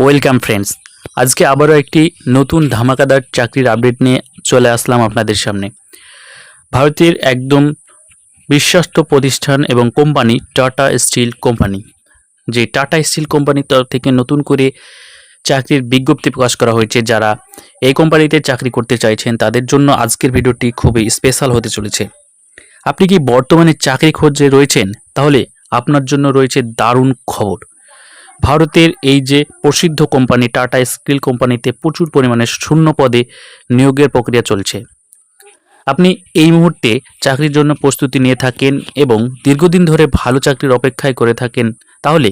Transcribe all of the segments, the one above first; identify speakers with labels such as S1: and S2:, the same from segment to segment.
S1: Welcome friends আজকে আবারও একটি নতুন ধামাকাদার চাকরির আপডেট নিয়ে চলে আসলাম আপনাদের সামনে। ভারতের একদম বিশ্বস্ত প্রতিষ্ঠান এবং কোম্পানি টাটা স্টিল কোম্পানি যে টাটা স্টিল কোম্পানির তরফ থেকে নতুন করে চাকরির বিজ্ঞপ্তি প্রকাশ করা হয়েছে, যারা এই কোম্পানিতে চাকরি করতে চাইছেন, তাদের জন্য আজকের ভিডিওটি খুবই স্পেশাল হতে চলেছে। আপনি কি বর্তমানে চাকরি খোঁজে রয়েছেন? তাহলে আপনার জন্য রয়েছে দারুণ খবর। ভারতের এই যে প্রসিদ্ধ কোম্পানি, টাটা স্কিল কোম্পানিতে প্রচুর পরিমাণে শূন্য পদে নিয়োগের প্রক্রিয়া চলছে। আপনি এই মুহূর্তে চাকরির জন্য প্রস্তুতি নিয়ে থাকেন এবং দীর্ঘদিন ধরে ভালো চাকরির অপেক্ষায় করে থাকেন, তাহলে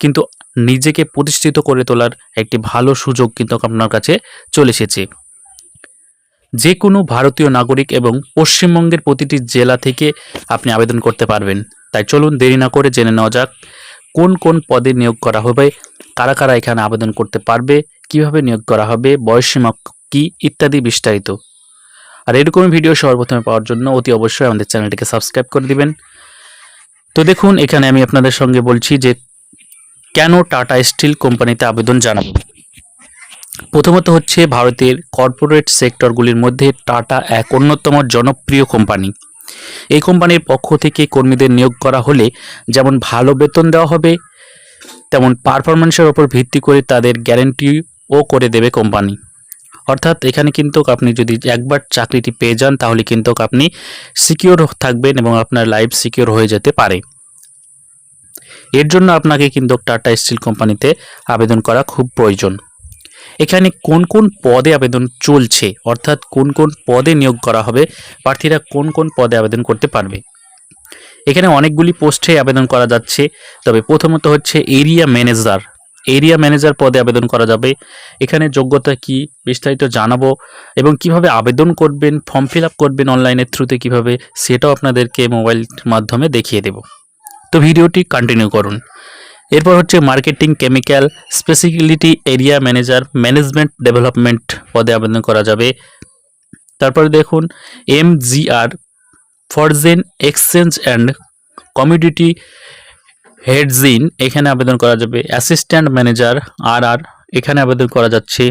S1: কিন্তু নিজেকে প্রতিষ্ঠিত করে তোলার একটি ভালো সুযোগ কিন্তু আপনার কাছে চলে এসেছে। যে কোনো ভারতীয় নাগরিক এবং পশ্চিমবঙ্গের প্রতিটি জেলা থেকে আপনি আবেদন করতে পারবেন। তাই চলুন দেরি না করে জেনে নেওয়া যাক কোন কোন পদে নিয়োগ করা হবে, কারা কারা এখানে আবেদন করতে পারবে, কীভাবে নিয়োগ করা হবে বয়সসীমা কি ইত্যাদি বিস্তারিত। আর এরকমই ভিডিও সর্বপ্রথমে পাওয়ার জন্য অতি অবশ্যই আমাদের চ্যানেলটিকে সাবস্ক্রাইব করে দিবেন। তো দেখুন, এখানে আমি আপনাদের সঙ্গে বলছি যে কেন টাটা স্টিল কোম্পানিতে আবেদন জানাব? প্রথমত হচ্ছে ভারতের কর্পোরেট সেক্টরগুলির মধ্যে টাটা এক অন্যতম জনপ্রিয় কোম্পানি। এই কোম্পানির পক্ষ থেকে কর্মীদের নিয়োগ করা হলে যেমন ভালো বেতন দেওয়া হবে, তেমন পারফরমেন্সের ওপর ভিত্তি করে তাদের গ্যারেন্টিও করে দেবে কোম্পানি। অর্থাৎ এখানে কিন্তু আপনি যদি একবার চাকরিটি পেয়ে যান, তাহলে কিন্তু আপনি সিকিওর থাকবেন এবং আপনার লাইফ সিকিওর হয়ে যেতে পারে। এর জন্য আপনাকে কিন্তু টাটা স্টিল কোম্পানিতে আবেদন করা খুব প্রয়োজন। এখানে কোন কোন পদে আবেদন চলছে? অর্থাৎ কোন কোন পদে নিয়োগ করা হবে? প্রার্থীরা কোন কোন পদে আবেদন করতে পারবে? এখানে অনেকগুলি পোস্টে আবেদন করা যাচ্ছে। তবে প্রথমত হচ্ছে এরিয়া ম্যানেজার। এরিয়া ম্যানেজার পদে আবেদন করা যাবে। এখানে যোগ্যতা কি? বিস্তারিত জানাব। এবং কীভাবে আবেদন করবেন? ফর্ম ফিল আপ করবেন অনলাইনের থ্রুতে কীভাবে? সেটাও আপনাদেরকে মোবাইল মাধ্যমে দেখিয়ে দেব। তো ভিডিওটি কন্টিনিউ করুন। এরপর হচ্ছে marketing chemical speciality area manager management development পদে আবেদন করা যাবে। তারপরে দেখুন M G R foreign exchange and commodity hedging এখানে আবেদন করা যাবে। অ্যাসিস্ট্যান্ট ম্যানেজার আর আর এখানে আবেদন করা যাচ্ছে।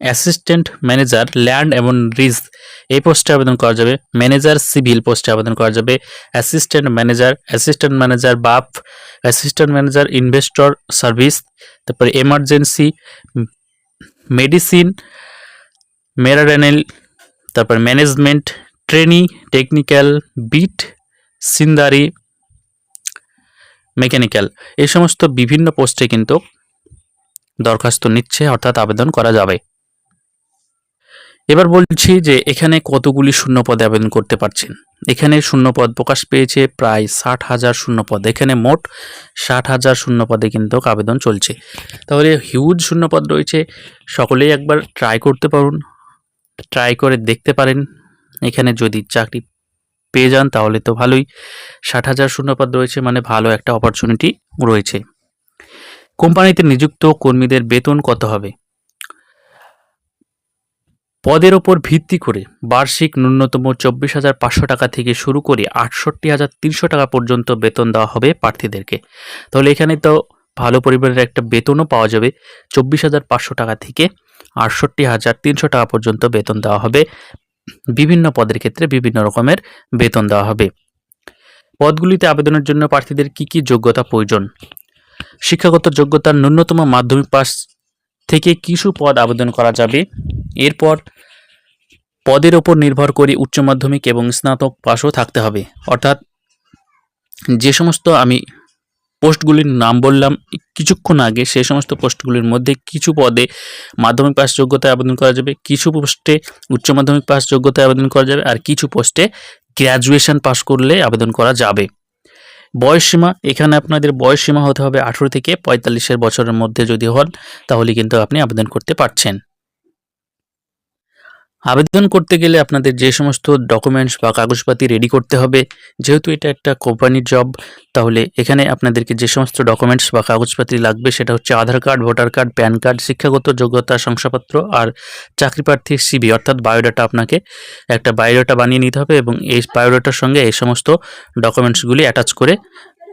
S1: অ্যাসিস্ট্যান্ট ম্যানেজার ল্যান্ড এবং রিজ, এই পোস্টে আবেদন করা যাবে। ম্যানেজার সিভিল পোস্টে আবেদন করা যাবে। অ্যাসিস্ট্যান্ট ম্যানেজার অ্যাসিস্ট্যান্ট ম্যানেজার বাপ অ্যাসিস্ট্যান্ট ম্যানেজার ইনভেস্টর সার্ভিস, তারপরে এমার্জেন্সি, মেডিসিন মেরাডেনেল তারপর ম্যানেজমেন্ট, ট্রেনি, টেকনিক্যাল, বিট, সিন্দারি, মেকানিক্যাল। এই সমস্ত বিভিন্ন পোস্টে কিন্তু দরখাস্ত নিচ্ছে, অর্থাৎ আবেদন করা যাবে। এবার বলছি যে এখানে কতগুলি শূন্য পদে আবেদন করতে পারছেন। এখানে শূন্য পদ প্রকাশ পেয়েছে প্রায় ষাট হাজার শূন্য পদ এখানে মোট ষাট হাজার শূন্য পদে কিন্তু আবেদন চলছে। তাহলে হিউজ শূন্য পদ রয়েছে। সকলেই একবার ট্রাই করতে পারুন। ট্রাই করে দেখতে পারেন। এখানে যদি চাকরি পেয়ে যান তাহলে তো ভালোই। ষাট হাজার শূন্যপদ রয়েছে মানে ভালো একটা অপরচুনিটি রয়েছে। কোম্পানিতে নিযুক্ত কর্মীদের বেতন কত হবে? পদের ওপর ভিত্তি করে বার্ষিক ন্যূনতম চব্বিশ হাজার পাঁচশো টাকা থেকে শুরু করে আটষট্টি হাজার তিনশো টাকা পর্যন্ত বেতন দেওয়া হবে প্রার্থীদেরকে। তাহলে এখানে তো ভালো পরিবারের একটা বেতনও পাওয়া যাবে। চব্বিশ হাজার পাঁচশো টাকা থেকে আটষট্টি হাজার তিনশো টাকা পর্যন্ত বেতন দেওয়া হবে। বিভিন্ন পদের ক্ষেত্রে বিভিন্ন রকমের বেতন দেওয়া হবে। পদগুলিতে আবেদনের জন্য প্রার্থীদের কি কি যোগ্যতা প্রয়োজন? শিক্ষাগত যোগ্যতার ন্যূনতম মাধ্যমিক পাস থেকে কিছু পদ আবেদন করা যাবে। এরপর পদের ওপর নির্ভর করে উচ্চ মাধ্যমিক এবং স্নাতক পাসও থাকতে হবে। অর্থাৎ যে সমস্ত আমি পোস্টগুলির নাম বললাম, কিছুক্ষণ আগে সেই সমস্ত পোস্টগুলির মধ্যে কিছু পদে মাধ্যমিক পাস যোগ্যতায় আবেদন করা যাবে, কিছু পোস্টে উচ্চ মাধ্যমিক পাস যোগ্যতায় আবেদন করা যাবে, আর কিছু পোস্টে গ্র্যাজুয়েশন পাস করলে আবেদন করা যাবে। বয়সসীমা, এখানে আপনাদের বয়সসীমা হতে হবে আঠেরো থেকে পঁয়তাল্লিশের বছরের মধ্যে যদি হন, তাহলে কিন্তু আপনি আবেদন করতে পারছেন। আবেদন করতে গেলে আপনাদের যে সমস্ত ডকুমেন্টস বা কাগজপাতি রেডি করতে হবে, যেহেতু এটা একটা কোম্পানির জব তাহলে এখানে আপনাদেরকে যে সমস্ত ডকুমেন্টস বা কাগজপাতি লাগবে সেটা হচ্ছে Aadhaar card voter card PAN card শিক্ষাগত যোগ্যতা, শংসাপত্র আর চাকরি প্রার্থীর সিবি অর্থাৎ বায়োডাটা আপনাকে একটা বায়োডাটা বানিয়ে নিতে হবে এবং এই বায়োডাটার সঙ্গে এই সমস্ত ডকুমেন্টসগুলি অ্যাটাচ করে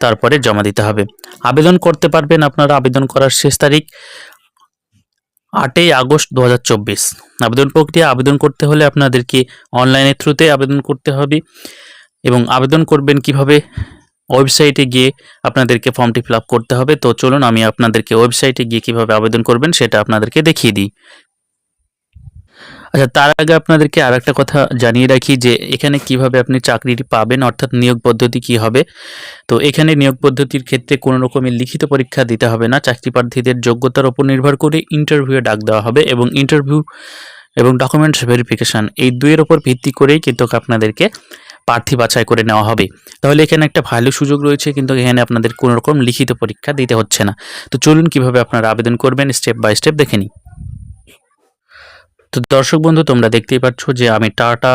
S1: তারপরে জমা দিতে হবে। আবেদন করতে পারবেন আপনারা, আবেদন করার শেষ তারিখ। আটই আগস্ট দু হাজার চব্বিশ। আবেদন প্রক্রিয়া, আবেদন করতে হলে আপনাদেরকে অনলাইনের থ্রুতে আবেদন করতে হবে এবং আবেদন করবেন কীভাবে? ওয়েবসাইটে গিয়ে আপনাদেরকে ফর্মটি ফিল করতে হবে। তো চলুন, আমি আপনাদেরকে ওয়েবসাইটে গিয়ে কীভাবে আবেদন করবেন সেটা আপনাদেরকে দেখিয়ে দিই। আচ্ছা তার আগে আপনাদেরকে আর একটা কথা জানিয়ে রাখি যে, এখানে কীভাবে আপনি চাকরিটি পাবেন, অর্থাৎ নিয়োগ পদ্ধতি কি হবে? তো এখানে নিয়োগ পদ্ধতির ক্ষেত্রে কোনো রকমের লিখিত পরীক্ষা দিতে হবে না। চাকরি প্রার্থীদের যোগ্যতার উপর নির্ভর করে ইন্টারভিউ ডাক দেওয়া হবে এবং ইন্টারভিউ এবং ডকুমেন্টস ভেরিফিকেশান এই দুইয়ের ওপর ভিত্তি করেই কিন্তু আপনাদেরকে প্রার্থী বাছাই করে নেওয়া হবে। তাহলে এখানে একটা ভালো সুযোগ রয়েছে, কিন্তু এখানে আপনাদের কোনো রকম লিখিত পরীক্ষা দিতে হচ্ছে না। তো চলুন কীভাবে আপনারা আবেদন করবেন স্টেপ বাই স্টেপ দেখে নিই। তো দর্শক বন্ধু, তোমরা দেখতেই পাচ্ছ যে আমি টাটা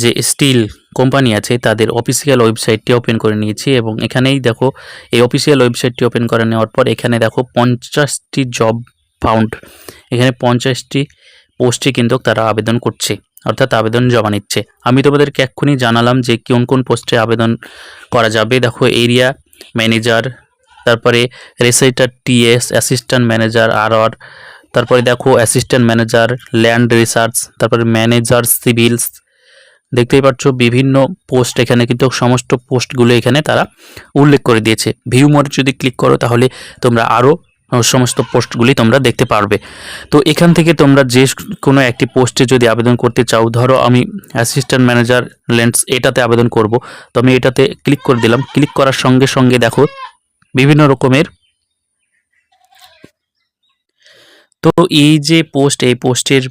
S1: যে স্টিল কোম্পানি আছে, তাদের অফিসিয়াল ওয়েবসাইটটি ওপেন করে নিয়েছি এবং এখানেই দেখো, এই অফিসিয়াল ওয়েবসাইটটি ওপেন করে নেওয়ার পর এখানে দেখো পঞ্চাশটি জব ফাউন্ড এখানে পঞ্চাশটি পোস্টে কিন্তু তারা আবেদন করছে, অর্থাৎ আবেদন জমা নিচ্ছে। আমি তোমাদেরকে এক্ষুনি জানালাম যে কোন কোন পোস্টে আবেদন করা যাবে। দেখো এরিয়া ম্যানেজার তারপরে রেসাইটার টিএস অ্যাসিস্ট্যান্ট ম্যানেজার আর আর তারপরে দেখো অ্যাসিস্ট্যান্ট ম্যানেজার ল্যান্ড রিসার্চ তারপরে ম্যানেজার সিভিলস দেখতেই পাচ্ছ বিভিন্ন পোস্ট এখানে কিন্তু সমস্ত পোস্টগুলো এখানে তারা উল্লেখ করে দিয়েছে। ভিউ মোড যদি ক্লিক করো তাহলে তোমরা আরও সমস্ত পোস্টগুলি তোমরা দেখতে পারবে। তো এখান থেকে তোমরা যে কোনো একটি পোস্টে যদি আবেদন করতে চাও, ধরো আমি অ্যাসিস্ট্যান্ট ম্যানেজার লেন্স এটাতে আবেদন করব। তো আমি এটাতে ক্লিক করে দিলাম। ক্লিক করার সঙ্গে সঙ্গে দেখো বিভিন্ন রকমের তো এই যে পোস্ট এই পোস্টের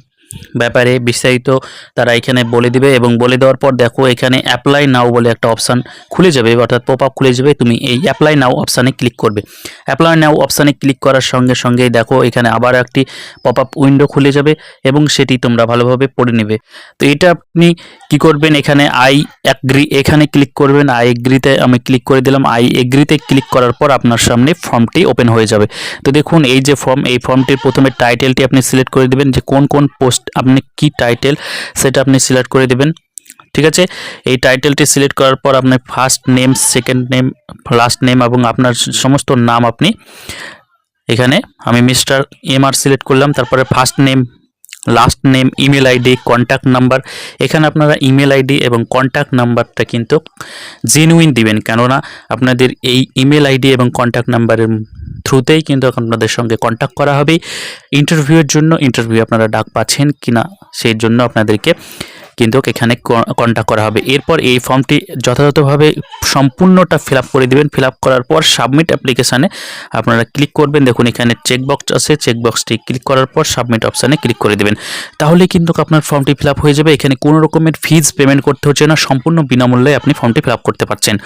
S1: ব্যাপারে বিস্তারিত তারা এখানে বলে দিবে এবং বলে দেওয়ার পর দেখো এখানে অ্যাপ্লাই নাও বলে একটা অপশান খুলে যাবে, অর্থাৎ পপ আপ খুলে যাবে, তুমি এই অ্যাপ্লাই নাও অপশানে ক্লিক করবে। অ্যাপ্লাই নাও অপশানে ক্লিক করার সঙ্গে সঙ্গেই দেখো এখানে আবার একটি পপ আপ উইন্ডো খুলে যাবে এবং সেটি তোমরা ভালোভাবে পড়ে নেবে। তো এটা আপনি কি করবেন? এখানে আই অ্যাগ্রি এখানে ক্লিক করবেন। আই এগ্রিতে আমি ক্লিক করে দিলাম। আই এগ্রিতে ক্লিক করার পর আপনার সামনে ফর্মটি ওপেন হয়ে যাবে। তো দেখুন, এই যে ফর্ম এই ফর্মটির প্রথমে টাইটেলটি আপনি সিলেক্ট করে দেবেন যে কোন কোন পোস্ট আপনি কি টাইটেল সেটা আপনি সিলেক্ট করে দেবেন, ঠিক আছে? এই টাইটেলটি সিলেক্ট করার পর আপনার first name second name last name এবং আপনার সমস্ত নাম আপনি এখানে আমি মিস্টার এম আর সিলেক্ট করলাম, তারপরে first name last name email ID contact number এখানে আপনারা ইমেল আইডি এবং কন্ট্যাক্ট নাম্বারটা কিন্তু জেনুইন দিবেন, কেননা আপনাদের এই ইমেল আইডি এবং কন্ট্যাক্ট নাম্বারের থ্রুতেই কিন্তু আপনাদের সঙ্গে কন্ট্যাক্ট করা হবে। ইন্টারভিউয়ের জন্য ইন্টারভিউ আপনারা ডাক পাচ্ছেন কিনা, সেই জন্য আপনাদেরকে কিন্তু এখানে কন্ট্যাক্ট করা হবে। এরপর এই ফর্মটি যথাযথভাবে সম্পূর্ণটা ফিল করে দেবেন। ফিল করার পর সাবমিট অ্যাপ্লিকেশানে আপনারা ক্লিক করবেন। দেখুন, এখানে চেকবক্স আছে। চেকবক্সটি ক্লিক করার পর সাবমিট অপশানে ক্লিক করে দেবেন। তাহলে কিন্তু আপনার ফর্মটি ফিল হয়ে যাবে। এখানে কোনো রকমের ফিজ পেমেন্ট করতে হচ্ছে না। সম্পূর্ণ বিনামূল্যে আপনি ফর্মটি ফিল করতে পারছেন।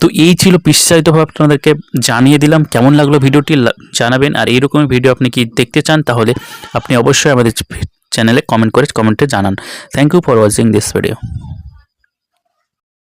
S1: তো এই ছিল বিস্তারিতভাবে আপনাদেরকে জানিয়ে দিলাম। কেমন লাগল ভিডিওটি জানাবেন। আর এইরকমের ভিডিও আপনি কি দেখতে চান, তাহলে আপনি অবশ্যই আমাদের চ্যানেলে কমেন্ট করে কমেন্টে জানান। Thank you for watching this video